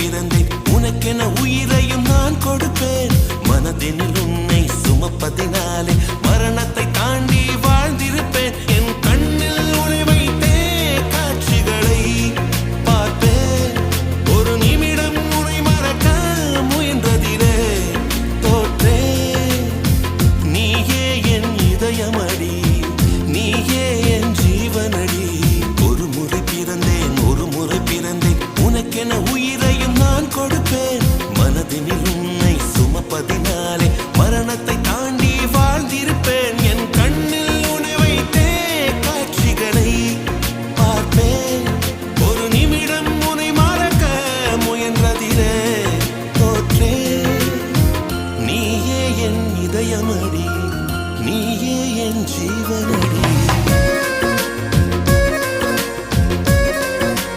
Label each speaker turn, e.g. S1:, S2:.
S1: பிறந்தேன். உனக்கென உயிரையும் நான் கொடுப்பேன். மனதினில் உன்னை சுமப்பதினாலே மனதினில் உன்னை சுமப்பதினாலே மரணத்தை தாண்டி வாழ்ந்திருப்பேன். என் கண்ணில் உன்னை வைத்தே காட்சிகளை பார்ப்பேன். ஒரு நிமிடம் உன்னை மறக்க முயன்றதிலே தோற்றே. நீயே என் இதயமடி நீயே என் ஜீ